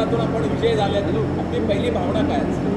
मतदारसंघातून आपण विजय झाल्यात आपली पहिली भावना काय असेल?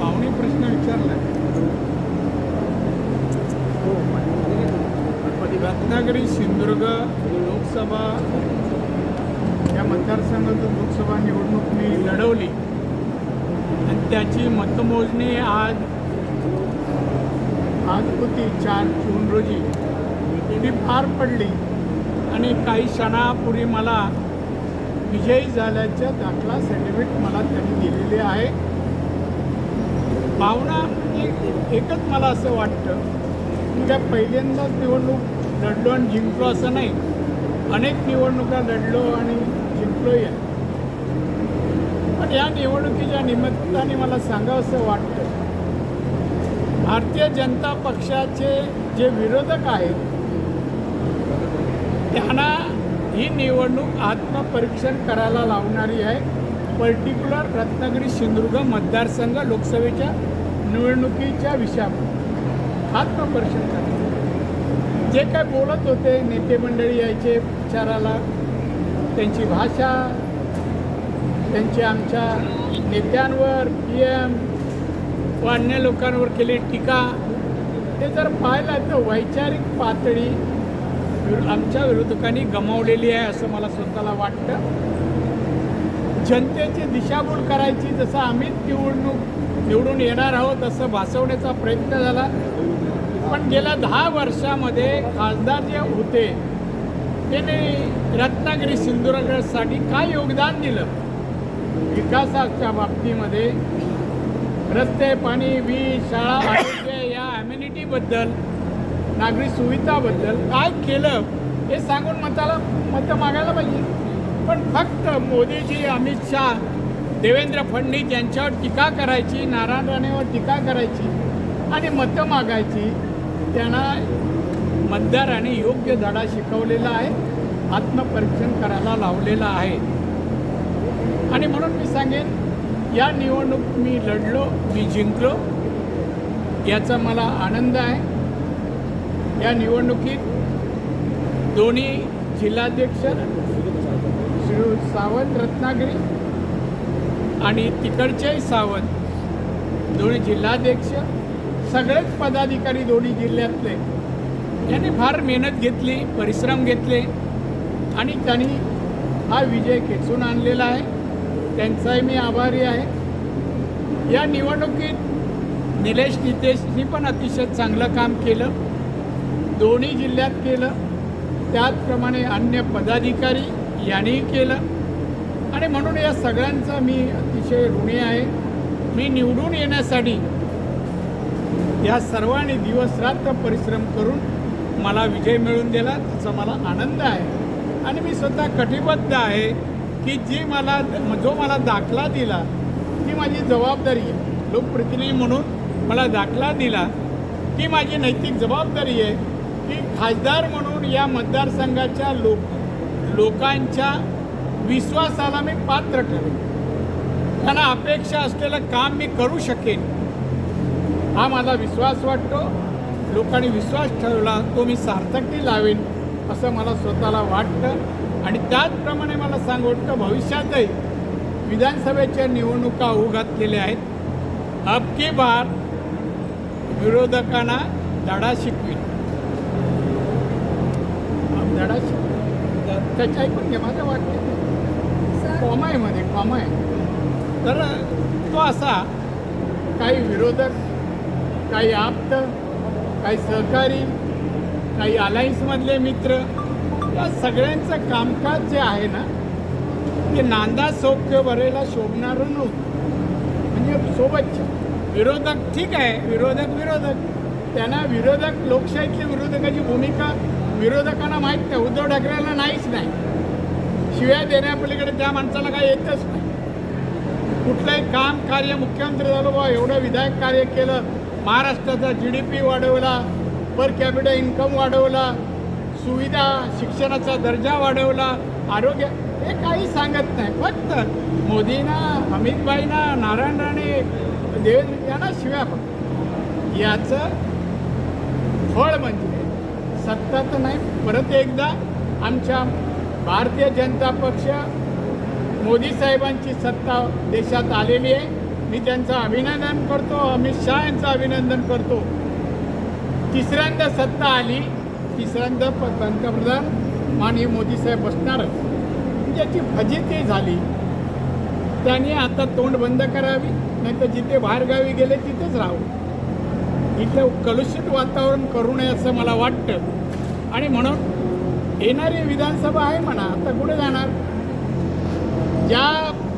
पाहुणे प्रश्न विचारला. हो, रत्नागिरी सिंधुदुर्ग लोकसभा. या मतदारसंघातून लोकसभा निवडणूक मी लढवली. आणि त्याची मतमोजणी आज आज होती चार जून रोजी. ती पार पडली. आणि काही क्षणापूर्वी मला विजयी झाल्याच्या दाखला सर्टिफिकेट मला त्यांनी दिलेले आहे. भावना एक एकच मला असं वाटतं की काय पहिल्यांदाच निवडणूक लढलो आणि जिंकलो असं नाही. अनेक निवडणुका लढलो आणि जिंकलोही आहे. पण या निवडणुकीच्या निमित्ताने मला सांगावं असं वाटतं भारतीय जनता पक्षाचे जे विरोधक आहेत त्यांना ही निवडणूक आत्मपरीक्षण करायला लावणारी आहे. पर्टिक्युलर रत्नागिरी सिंधुदुर्ग मतदारसंघ लोकसभेच्या निवडणुकीच्या विषयावर आत्मपरीक्षण करा जे काय बोलत होते नेते मंडळी यायचे विचाराला त्यांची भाषा त्यांची आमच्या नेत्यांवर पी एम व अन्य लोकांवर केली टीका ते जर पाहिलं तर वैचारिक पातळी आमच्या विरोधकांनी गमावलेली आहे असं मला स्वतःला वाटतं. जनतेची दिशाभूल करायची जसं आम्ही निवडणूक निवडून येणार आहोत असं भासवण्याचा प्रयत्न झाला. पण गेल्या दहा वर्षामध्ये खासदार जे होते त्याने रत्नागिरी सिंधुदुर्गसाठी काय योगदान दिलं? विकासाच्या बाबतीमध्ये रस्ते पाणी वीज शाळा आरोग्य या ॲम्युनिटीबद्दल नागरी सुविधाबद्दल काय केलं हे सांगून मताला मतं मागायला पाहिजे. पण फक्त मोदीजी अमित शाह देवेंद्र फडणवीस यांच्यावर टीका करायची नारायण राणेवर टीका करायची आणि मतं मागायची त्यांना मतदाराने योग्य धडा शिकवलेला आहे आत्मपरीक्षण करायला लावलेलं आहे. आणि म्हणून मी सांगेन या निवडणूक मी लढलो मी जिंकलो याचा मला आनंद आहे. या निवडणुकीत दोन्ही जिल्हाध्यक्ष श्री सावंत रत्नागिरी आणि तिकडचेही सावंत दोन्ही जिल्हाध्यक्ष सगळेच पदाधिकारी दोन्ही जिल्ह्यातले. यांनी फार मेहनत घेतली परिश्रम घेतले आणि त्यांनी हा विजय खेचून आणलेला आहे. त्यांचाही मी आभारी आहे. या निवडणुकीत निलेश नितेशनी पण अतिशय चांगलं काम केलं. दोन्ही जिल्ह्यात केलं. त्याचप्रमाणे अन्य पदाधिकारी यांनीही केलं. आणि म्हणून या सगळ्यांचा मी अतिशय ऋणी आहे. मी निवडून येण्यासाठी या सर्वांनी दिवसरात्र परिश्रम करून मला विजय मिळवून दिला त्याचा मला आनंद आहे. आणि मी स्वतः कटिबद्ध आहे की जी मला जो मला दाखला दिला ती माझी जबाबदारी आहे. लोकप्रतिनिधी म्हणून मला दाखला दिला ती माझी नैतिक जबाबदारी आहे. की खासदार म्हणून या मतदारसंघाच्या लोक लोकांच्या विश्वासाला मी पात्र ठरेन. त्यांना अपेक्षा असलेलं काम मी करू शकेन. हा माझा विश्वास वाटतो. लोकांनी विश्वास ठेवला तो मी सार्थकी लावेन असं मला स्वतःला वाटतं. आणि त्याचप्रमाणे मला सांग वाटतं भविष्यातही विधानसभेच्या निवडणुका होऊ घातलेल्या आहेत. अब की बार विरोधकांना धडा शिकवीन. अब धडा शिकवीन त्याच्या ऐकून घे माझं वाक्य कॉमायमध्ये कॉमाय तर तो असा. काही विरोधक काही आप्त काही सहकारी काही अलायन्समधले मित्र या सगळ्यांचं कामकाज जे आहे ना ते नांदा सौख्य भरेला शोभणारं नव्हतं. म्हणजे सोबतच्या विरोधक ठीक आहे विरोधक विरोधक. त्यांना विरोधक लोकशाहीतली विरोधकाची भूमिका विरोधकांना माहीत नाही उद्धव ठाकरेला नाहीच नाही. शिव्या देण्यापलीकडे त्या माणसाला काय येतच नाही. कुठलंही काम कार्य मुख्यमंत्री झालो बा एवढं विधायक कार्य केलं महाराष्ट्राचा जी डी पी वाढवला पर कॅपिटल इन्कम वाढवला सुविधा शिक्षणाचा दर्जा वाढवला आरोग्य हे काही सांगत नाही. फक्त मोदींना अमितभाईंना नारायण राणे देवेंद्र यांना शिव्या फक्त. याचं फळ म्हणजे सत्ता तर नाही परत एकदा आमच्या भारतीय जनता पक्ष मोदी साहेबांची सत्ता देशात आलेली आहे. मी त्यांचं अभिनंदन करतो अमित शहा यांचं अभिनंदन करतो. तिसऱ्यांदा सत्ता आली तिसऱ्यांदा प- पंतप्रधान माननीय मोदी साहेब बसणारच ज्याची फजिती झाली त्यांनी आता तोंड बंद करावी नाही तर जिथे बाहेरगावी गेले तिथेच राहावं. इथलं कलुषित वातावरण करू नये असं मला वाटतं. आणि म्हणून येणारी विधानसभा आहे म्हणा आता कुठे जाणार. ज्या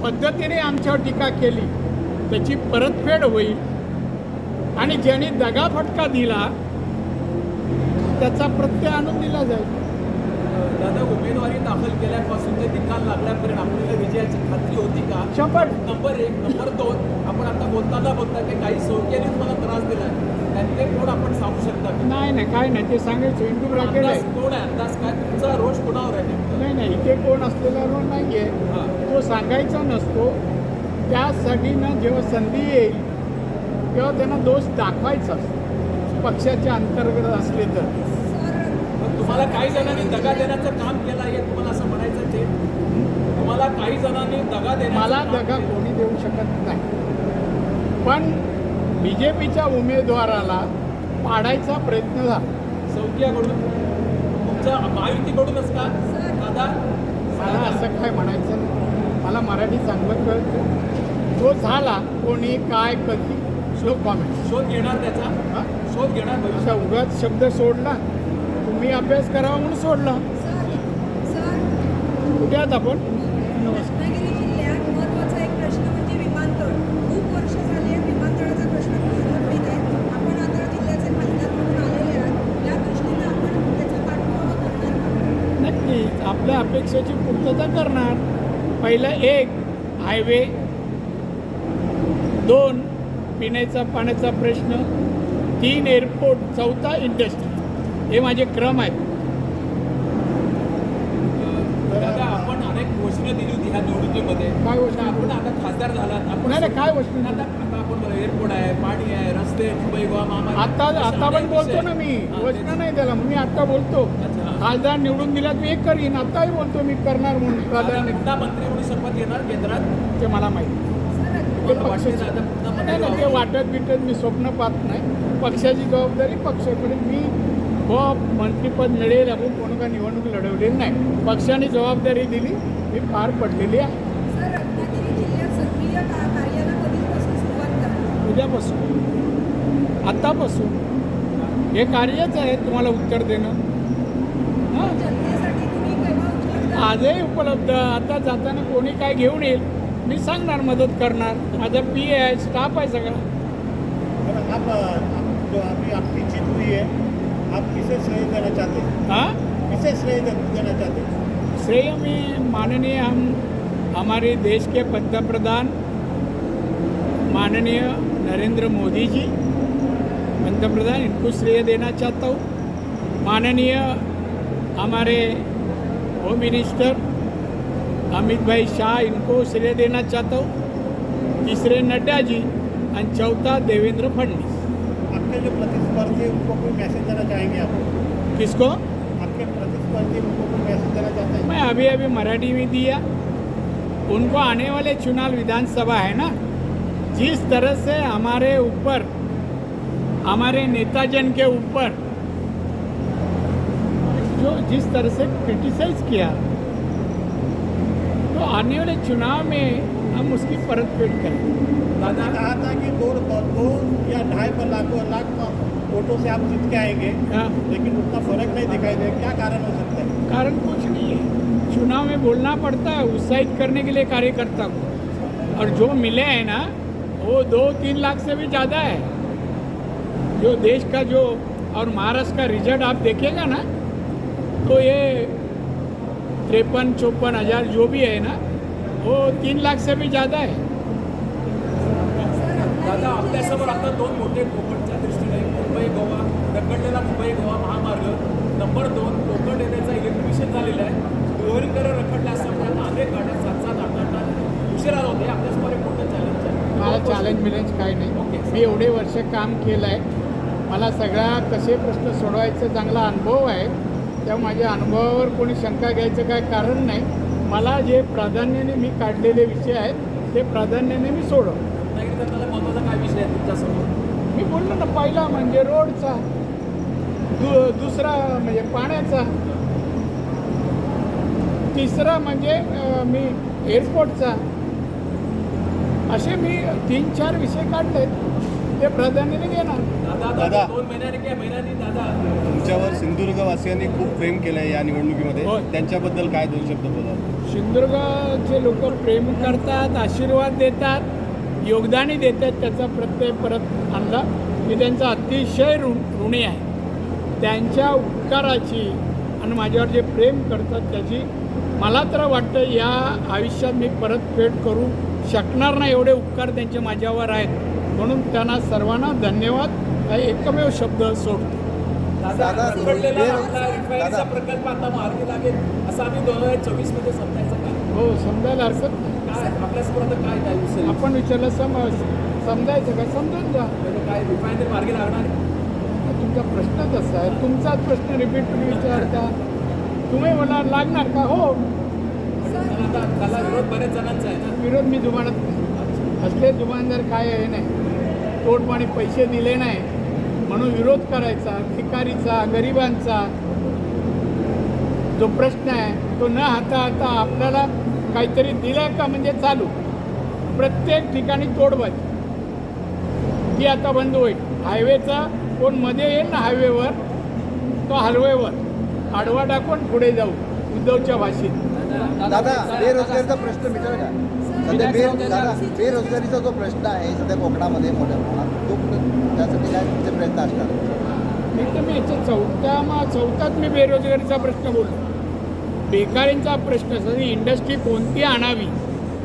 पद्धतीने आमच्यावर टीका केली त्याची परतफेड होईल. आणि ज्यांनी दगाफटका दिला त्याचा प्रत्यय आणून दिला जाईल. दादा उमेदवारी दाखल केल्यापासून ते निकाल लागल्यापर्यंत आपल्याला विजयाची खात्री होती का? शपथ नंबर एक नंबर दोन आपण आता बोलताना बोलता की काही सौक्याने मला त्रास दिला त्यांचे कोण आपण सांगू शकता? नाही नाही काय नाही ते सांगायचं इंटू ब्रॅकेट आहे कोण आहे अंदाज काय तुमचा रोष कोणावर आहे? नाही नाही इथे कोण असलेला रोल नाही आहे. तो सांगायचा नसतो त्यासाठी ना जेव्हा संधी येईल तेव्हा त्यांना दोष दाखवायचा असतो पक्षाच्या अंतर्गत असले तर पण तुम्हाला काही जणांनी दगा देण्याचं काम केलं आहे तुम्हाला असं म्हणायचं ते तुम्हाला काही जणांनी दगा देण्याचं मला दगा. कोणी देऊ शकत नाही पण बी जे पीच्या उमेदवाराला पाडायचा प्रयत्न झाला. सौक्याकडून तुमच्या महायुतीकडूनच का? दादा? मला असं काय म्हणायचं नाही. मला मराठी चांगलं कळतं. तो झाला कोणी काय कधी नो कॉमेंट शोध घेणार त्याचा? हां? शोध घेणार भविष्यात. असा उगाच शब्द सोडला. तुम्ही अभ्यास करावा म्हणून सोडला. कुठे आहात आपण? रत्नागिरी अपेक्षेची पूर्तता करणार. पहिलं एक हायवे. दोन पिण्याचा पाण्याचा प्रश्न. तीन एअरपोर्ट. चौथा इंडस्ट्री. हे माझे क्रम आहेत. दादा आपण अनेक घोषणा दिली होती ह्या निवडणुकीमध्ये. काय घोषणा? आपण आता खासदार झालात. आपण नाही काय गोष्टी आता आता आपण एअरपोर्ट आहे पाणी आहे रस्ते मुंबई गोवा महामार्ग. आता आता पण बोलतो ना मी. घोषणा. नाही त्याला. मी आता बोलतो. खासदार निवडून दिल्यात मी एक करीन आताही बोलतो मी करणार म्हणून. प्राधान्य पुन्हा मंत्री म्हणून शपथ घेणार केंद्रात? ते मला माहिती नाही. ते मंत्री वाटत बिटत मी स्वप्न पाहत नाही. पक्षाची जबाबदारी पक्षाकडे. मी व मंत्रीपद मिळेल आपण कोण का निवडणूक लढवलेली नाही. पक्षाने जबाबदारी दिली मी पार पडलेली आहे. उद्यापासून. आत्तापासून हे कार्यच आहे तुम्हाला उत्तर देणं. आजही उपलब्ध. आता जाताना कोणी काय घेऊन येईल? मी सांगणार मदत करणार. माझा पी आहे स्टाफ आहे सगळा. आप जो आपकी जीत हुई है आप किसे श्रेय देना चाहते? हैं? हां किसे श्रेय दे- देना चाहते? हैं श्रेय में माननीय हम हमारे देश के पंतप्रधान माननीय नरेंद्र मोदी जी पंतप्रधान इनको श्रेय देना चाहता हूँ. माननीय हमारे होम मिनिस्टर अमित भाई शाह इनको श्रेय देना चाहता हूँ। तीसरे नड्डा जी और चौथा देवेंद्र फडणवीस। आपके जो प्रतिस्पर्धी उनको कोई मैसेज देना चाहेंगे आप? किसको? आपके प्रतिस्पर्धी उनको कोई मैसेज देना चाहते हैं? मैं अभी अभी मराठी में दिया। उनको आने वाले चुनाव विधानसभा है ना? जिस तरह से हमारे ऊपर हमारे नेताजन के ऊपर जो जिस तरह से क्रिटिसाइज किया तो आने वाले चुनाव में हम उसकी परत पेट करेंगे। आपने कहा था कि दो दो या ढाई पर लाखों लाख वोटों से आप जीत के आएँगे हाँ, लेकिन उतना फ़र्क नहीं दिखाई दे क्या कारण हो सकता है? कारण कुछ नहीं है। चुनाव में बोलना पड़ता है उत्साहित करने के लिए कार्यकर्ता को। और जो मिले हैं ना वो दो तीन लाख से भी ज़्यादा है। जो देश का जो और महाराष्ट्र का रिज़ल्ट आप देखेगा ना तो ये तिरपन चौपन हज़ार जो भी है ना वो तीन लाख से भी ज़्यादा है। दादा आपल्यासमोर आता दोन मोठे कोकणच्या दृष्टीने मुंबई गोवा रखडलेला मुंबई गोवा महामार्ग नंबर दोन कोकण येण्याचा इलेक्ट्रिफिकेशन झालेलं आहे. दोरीकरण रखडलं असल्यामुळे आता अनेक गाड्या सात सात आठ आठ तास उशिरा होते आपल्यासमोर एक मोठं चॅलेंज आहे. मला चॅलेंज मिलेंज काही नाही? ओके. मी एवढे वर्ष काम केलं आहे मला सगळा कसे प्रश्न सोडवायचा चांगला अनुभव आहे. त्या माझ्या अनुभवावर कोणी शंका घ्यायचं काय कारण नाही. मला जे प्राधान्याने मी काढलेले विषय आहेत ते प्राधान्याने मी सोडव महत्त्वाचा काय विषय आहे तुमच्यासमोर? मी बोललो ना पहिला म्हणजे रोडचा दु दुसरा म्हणजे पाण्याचा तिसरा म्हणजे मी एअरपोर्टचा असे मी तीन चार विषय काढले ते प्राधान्याने घेणार. दादा दोन महिन्याने किंवा महिन्यानी दादा? तुमच्यावर सिंधुदुर्गवासियांनी खूप प्रेम केलं आहे या निवडणुकीमध्ये. त्यांच्याबद्दल काय दोन शब्द बोला सिंधुदुर्गचे लोक प्रेम करतात आशीर्वाद देतात योगदानही देतात त्याचा प्रत्यय परत आणला. मी त्यांचा अतिशय ऋण ऋणी आहे. त्यांच्या उपकाराची आणि माझ्यावर जे प्रेम करतात त्याची मला तर वाटतं या आयुष्यात मी परतफेड करू शकणार नाही. एवढे उपकार त्यांचे माझ्यावर आहेत. म्हणून त्यांना सर्वांना धन्यवाद. हा एकमेव शब्द सोडतो दादा रखडलेला आपला रिफायनरीचा. प्रकल्प आता मार्गी लागेल असं आम्ही दोन हजार चोवीसमध्ये समजायचं का? हो समजायला हरकत नाही. काय आपल्यासमोर आता काय काय विषय आपण विचारलं सम समजायचं का? समजून जा. म्हणजे काय रिफायनरी मार्गी लागणार आहे? तुमचा प्रश्न तसा आहे? तुमचाच प्रश्न रिपीट तुम्ही विचारता. तुम्ही मला लागणार का? हो. त्याला विरोध बऱ्याच जणांचा आहे ना? विरोध मी जुमानत नाही. असले जुमानदार काय आहे नाही. तोडपाणी पैसे दिले नाही म्हणून विरोध करायचा भिकारीचा गरिबांचा. जो प्रश्न आहे तो न हाताळता आपल्याला काहीतरी दिलं का म्हणजे चालू. प्रत्येक ठिकाणी तोडबाजी ती आता बंद होईल. हायवेचा कोणमध्ये येईल ना हायवेवर तो हलवेवर. आडवा टाकून पुढे जाऊ उद्धवच्या भाषेत. दादा बेरोजगारीचा प्रश्न विचार. सध्या बेरोजगारीचा जो प्रश्न आहे सध्या कोकणामध्ये मोठ्या प्रमाणात तो त्यासाठी काय तुमचे प्रयत्न असणार मी तर मी याच्या चौथ्या मा चौथ्यात मी बेरोजगारीचा प्रश्न बोललो. बेकारींचा प्रश्न सध्या इंडस्ट्री कोणती आणावी?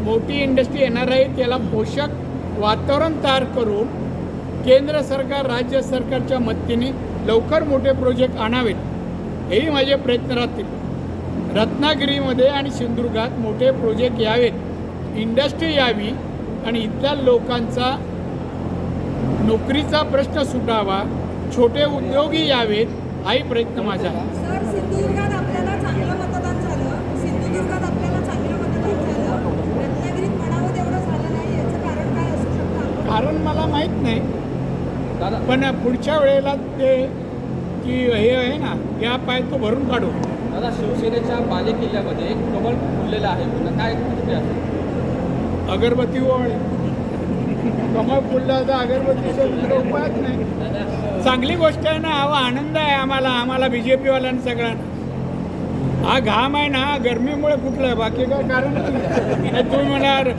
मोठी इंडस्ट्री येणार आहे त्याला पोषक वातावरण तयार करून केंद्र सरकार राज्य सरकारच्या मदतीने लवकर मोठे प्रोजेक्ट आणावेत. हेही माझे प्रयत्न राहतील. रत्नागिरीमध्ये आणि सिंधुदुर्गात मोठे प्रोजेक्ट यावेत. इंडस्ट्री यावी आणि इथल्या लोकांचा नोकरीचा प्रश्न सुटावा छोटे उद्योगी यावेत हाही प्रयत्न माझा आहे. सर सिंधुदुर्गात आपल्याला चांगलं मतदान झालं. सिंधुदुर्गात आपल्याला चांगलं मतदान झालं. रत्नागिरीत म्हणावं तेवढं झालं नाही याचं कारण काय असू शकतं कारण मला माहीत नाही. पण पुढच्या वेळेला ते की हे आहे ना गॅप आहे तो भरून काढू. दादा शिवसेनेच्या बाले किल्ल्यामध्ये कमळ फुललेलं आहे. पुन्हा काय? अगरबत्ती ओवाळी कमळ फुलला तर अगरबत्तीचा दुसरा उपायच नाही. चांगली गोष्ट आहे ना हा आनंद आहे आम्हाला आम्हाला बी जे पीवाल्यांना सगळ्यांना. हा घाम आहे ना हा गरमीमुळे फुटला आहे बाकी काय कारण तुम्ही म्हणाल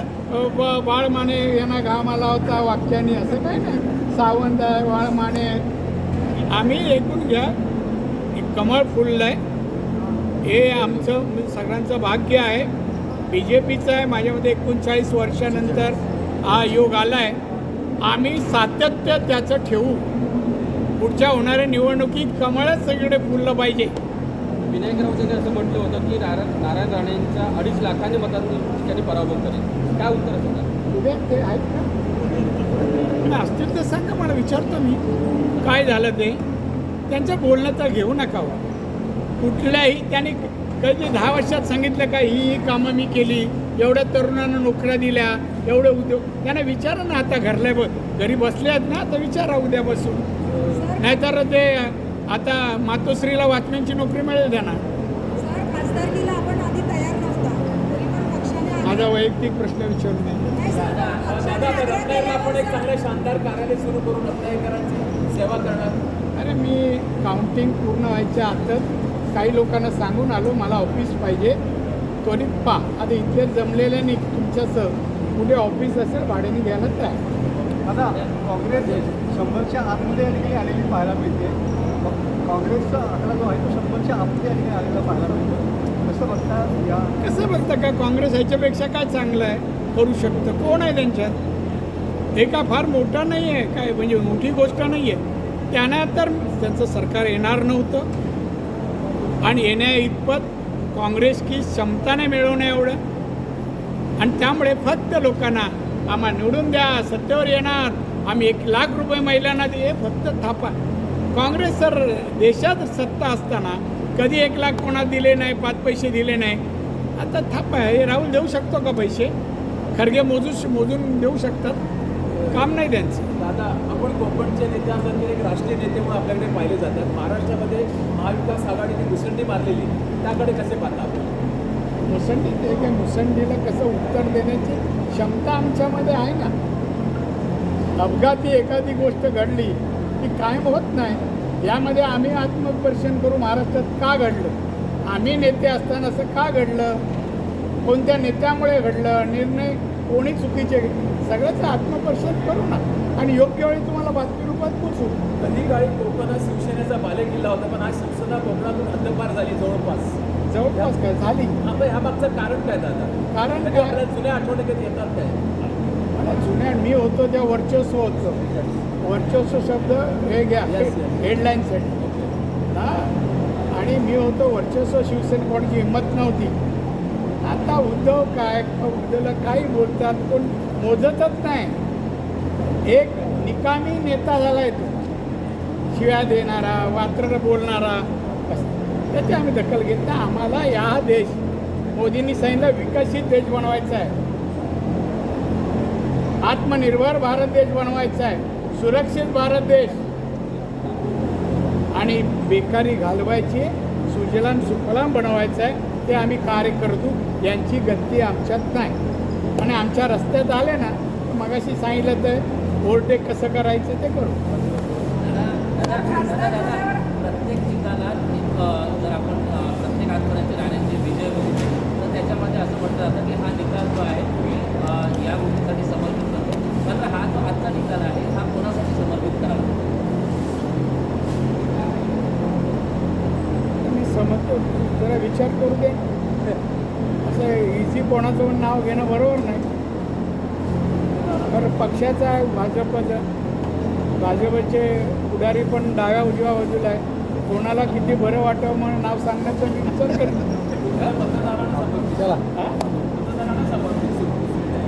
बाळ माने यांना घाम आला होता वाक्याने असं काय नाही. सावंत आहे बाळ माने आम्ही ऐकून घ्या कमळ फुललं आहे हे आमचं म्हणजे सगळ्यांचं भाग्य आहे. बी जे पीचं आहे माझ्यामध्ये एकोणचाळीस वर्षानंतर हा योग आला आहे आम्ही सातत्य त्याचं ठेवू. पुढच्या होणाऱ्या निवडणुकीत कमळच सगळीकडे फुललं पाहिजे. विनायक राऊतांनी असं म्हटलं होतं की नारायण नारायण राणेंच्या अडीच लाखांनी मतांनी ठिकाणी पराभव करेल. काय उत्तर आणि असतील तर सांगा मला विचारतो मी. काय झालं ते? त्यांचं बोलणं तर घेऊ नका हो. कुठल्याही त्यांनी कधी दहा वर्षात सांगितलं का ही ही कामं मी केली एवढ्या तरुणांना नोकऱ्या दिल्या एवढे उद्योग त्यांना विचारा ना आता घरल्या ब घरी बसले आहेत ना तर विचारा उद्या बसून. नाहीतर ते आता मातोश्रीला वाचण्यांची नोकरी मिळेल त्यांना. माझा वैयक्तिक प्रश्न विचारू नये अरे मी काउंटिंग पूर्ण व्हायच्या आतच काही लोकांना सांगून आलो मला ऑफिस पाहिजे. त्वरित पा आता इथले जमलेले नाही तुमच्यासह. कुठे ऑफिस असेल भाड्याने घ्यायला तयार. आता काँग्रेस शंभरच्या आतमध्ये या ठिकाणी आलेली पाहायला मिळते. काँग्रेसचा आकडा जो आहे तो शंभरच्या आतमध्ये या ठिकाणी आलेला पाहायला मिळतो. कसं बघता या? कसं बघतं का काँग्रेस ह्याच्यापेक्षा काय चांगलं आहे? करू शकतं. कोण आहे त्यांच्यात? हे का फार मोठा नाही आहे काय म्हणजे मोठी गोष्ट नाही आहे त्यांना तर त्यांचं सरकार येणार नव्हतं. आणि येण्या इतपत काँग्रेस की क्षमता नाही मिळवणं एवढं. आणि त्यामुळे फक्त लोकांना आम्हा निवडून द्या सत्तेवर येणार. आम्ही एक लाख रुपये महिलांना दे फक्त थापा. काँग्रेस तर देशात सत्ता असताना कधी एक लाख कोणा दिले नाही पाच पैसे दिले नाही? आता थापा आहे हे राहुल देऊ शकतो का पैसे? खरगे मोजू मोजून देऊ शकतात. काम नाही त्यांचं. आता आपण कोकणचे नेते असतात ते एक राष्ट्रीय नेते म्हणून आपल्याकडे पाहिले जातात. महाराष्ट्रामध्ये महाविकास आघाडीने मुसंडी मारलेली. त्याकडे कसे पाहता आपण? मुसंडी ते काय मुसंडीला कसं उत्तर देण्याची क्षमता आमच्यामध्ये आहे ना? अपघाती एखादी गोष्ट घडली ती कायम होत नाही यामध्ये आम्ही आत्मपरीक्षण करू महाराष्ट्रात का घडलं? आम्ही नेते असताना असं का घडलं? कोणत्या नेत्यामुळे घडलं? निर्णय कोणी चुकीचे सगळ्याचं आत्मपरीक्षण करू ना. आणि योग्य वेळी तुम्हाला बातमी रूपात पोचू कधी काळी कोकण हा शिवसेनेचा बालेकिल्ला होता पण आज शिवसेना कोकणातून हद्दपार झाली जवळपास. जवळपास काय? झाली. आता ह्या मागचं कारण काय दादा? कारण म्हणजे काय? आपल्या जुन्या आठवणी कधी येतात काय? मला जुन्या मी होतो त्या वर्चस्व होतं. वर्चस्व शब्द हे घ्या. हेडलाईनसाठी हा? आणि मी होतो वर्चस्व शिवसेना कोणाची हिंमत नव्हती. आता उद्धव काय उद्धवला काही बोलतात कोण मोजतच नाही. एक निकामी नेता झाला आहे तो. शिव्या देणारा वात्र बोलणारा. असं. त्याची आम्ही दखल घेत आम्हाला या देश मोदींनी सांगितलं विकसित देश बनवायचा आहे. आत्मनिर्भर भारत देश बनवायचा आहे. सुरक्षित भारत देश. आणि बेकारी घालवायची सुजलाम सुफलाम बनवायचं आहे. ते आम्ही कार्य करतो यांची गती आमच्यात नाही. आणि आमच्या रस्त्यात आले ना तर मगाशी सांगितलं तर ओव्हरटेक कसं करायचं ते करू. प्रत्येक ठिकाणात जर आपण प्रत्येक आठवड्याचे राहण्याचे विजय बघितले तर त्याच्यामध्ये असं म्हटलं जातं की हा निकाल जो आहे मी या गोष्टीसाठी समर्पित करतो. मात्र हा जो आजचा निकाल आहे हा कोणासाठी समर्पित करावा? मी समजतो. जरा विचार करू दे. असं इझी कोणाचं नाव घेणं बरोबर नाही. बरं पक्षाचं आहे भाजपचं भाजपचे पुढारी पण डाव्या उजव्या बाजूला आहे. कोणाला किती बरं वाटावं म्हणून नाव सांगण्याचा मी विचार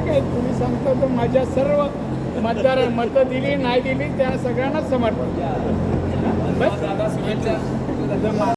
काय तुम्ही सांगता तर माझ्या सर्व मतदार मतं दिली नाही दिली त्या सगळ्यांनाच समर्पण